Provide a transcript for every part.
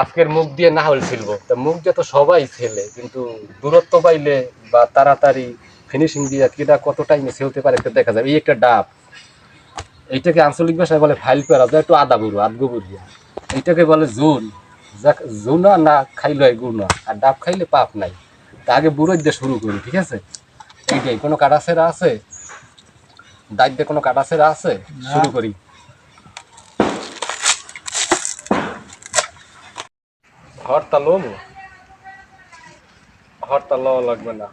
আজকের মুখ দিয়ে না হল ছিলব তা মুখ দিয়ে তো সবাই ছেলে কিন্তু দূরত্ব পাইলে বা তাড়াতাড়ি ফিনিশিং দিয়ে কিটা কত টাইমে সেলতে পারে একটা দেখা যাবে। এই একটা ডাব। এইটাকে আঞ্চলিক ভাষায় বলে ফাইল করা যায় একটু আদা বুড়ো আদগো বুড়িয়া এইটাকে বলে জুন। জুনা না খাইলে হয় গুণা আর ডাব খাইলে পাপ নাই। তা আগে বুড়ো দিয়ে শুরু করি ঠিক আছে? এইটাই কোনো কাটাছেরা আছে? দায়িত্বে দিয়ে কোনো কাটাছেরা আছে? শুরু করি। হরতা লোমু হরতা ল লাগবে না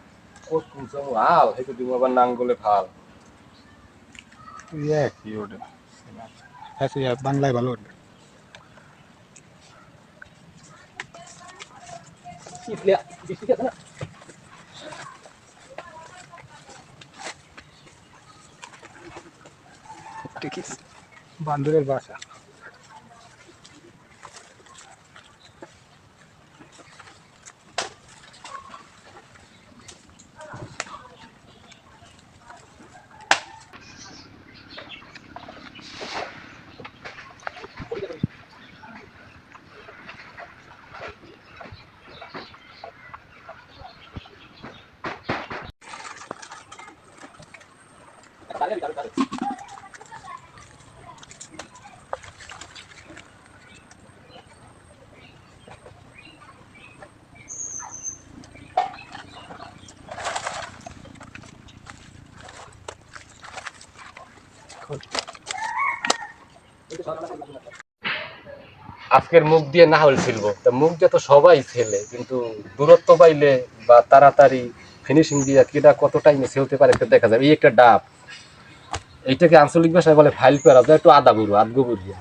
কোস কুমসামু আল হেতু দিব আবার নাঙ্গলে ভাল একই ওটা হ্যাঁ সে বাংলায় ভালো ওটা বান্দরের বাসা আজকের মুখ দিয়ে না হল ছিলব তা মুখ দিয়ে তো সবাই ফেলে, কিন্তু দূরত্ব পাইলে বা তাড়াতাড়ি ফিনিশিং দিয়ে কিটা কত টাইমে সেলতে পারে দেখা যাবে। এই একটা ডাব। এইটাকে আঞ্চলিক ভাষায় বলে ফাইল পেরা যায় একটু আদা বুড়ো আদগো বুড়িয়া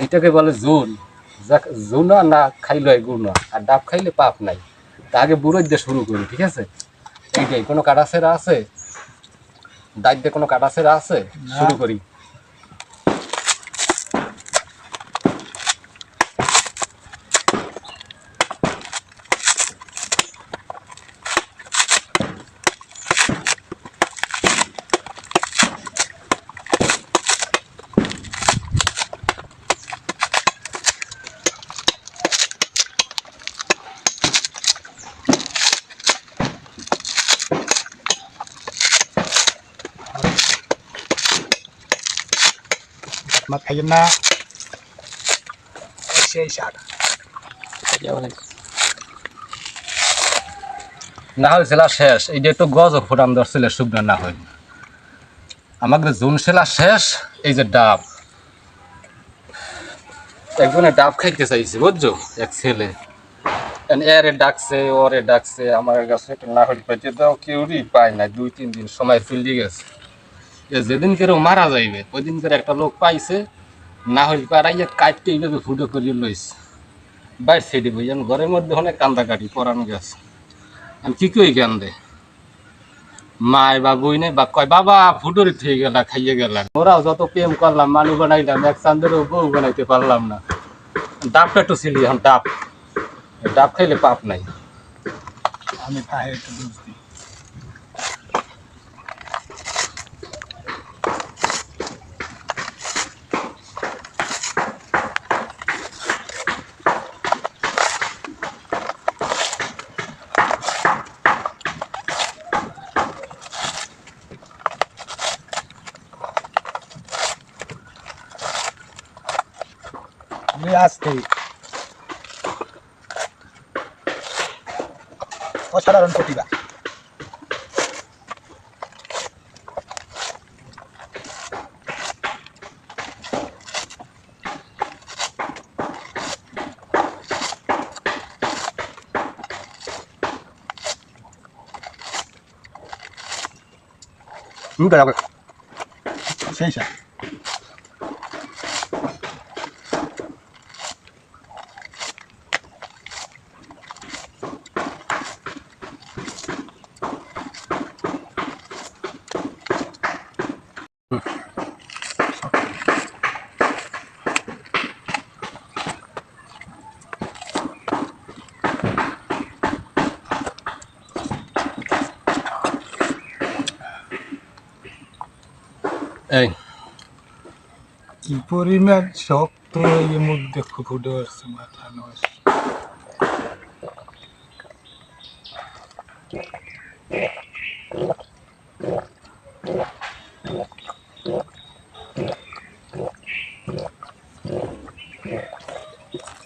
এইটাকে বলে জুন। যা জুনা না খাইলে গুণা আর ডাব খাইলে পাপ নাই। তা আগে বুড়ো দিয়ে শুরু করি ঠিক আছে? এইটাই কোনো কাটাছেরা আছে? দায়িত্বে দিয়ে কোনো কাটাছেরা আছে? শুরু করি। মাত খাইয়েন না। সেই শাক না হল সেলা শেষ। এই যে তো গজ ফুটান ধরছিল শুকনা না হইল আমাদের জুন সেলা শেষ, এই যে ডাব। একজনে ডাব খাইতে চাইছে, বুঝছ? এক ছেলে। এরে ডাকছে ওরে ডাকছে, আমার কাছে না পাইছে তাও কেউরই পায় না দুই, তিন দিন সময় ফিল্ডি গেছে। যেদিন কেউ মারা যাইবে ওই দিন করে একটা লোক পাইছে, না হইল পারাইয়া কাটতে এইভাবে ফুটো করিয়ে লইছে। বাইর সেডি বই ঘরের মধ্যে অনেক কান্দা কাটি পরানো গেছে। আমি কি কই জ্ঞান দে মায় বা বই নেই বা কয়, বাবা ফুটুরি থেকে গেলা, খাইয়ে গেলাম ওরাও যত প্রেম করলাম মানু বানাইলাম, এক চান্দেরও বউ বানাইতে পারলাম না। ডাবটা একটু ছিলি এখন, ডাব। ডাব খাইলে পাপ নাই। আমি খাই একটু দুধ আমি আসতে অসাধারণ প্রতিভা। সেই শাক এই কি পরিমাণ শক্ত এই মধ্যে ফুটে আসছে মাথা নষ্ট Yeah.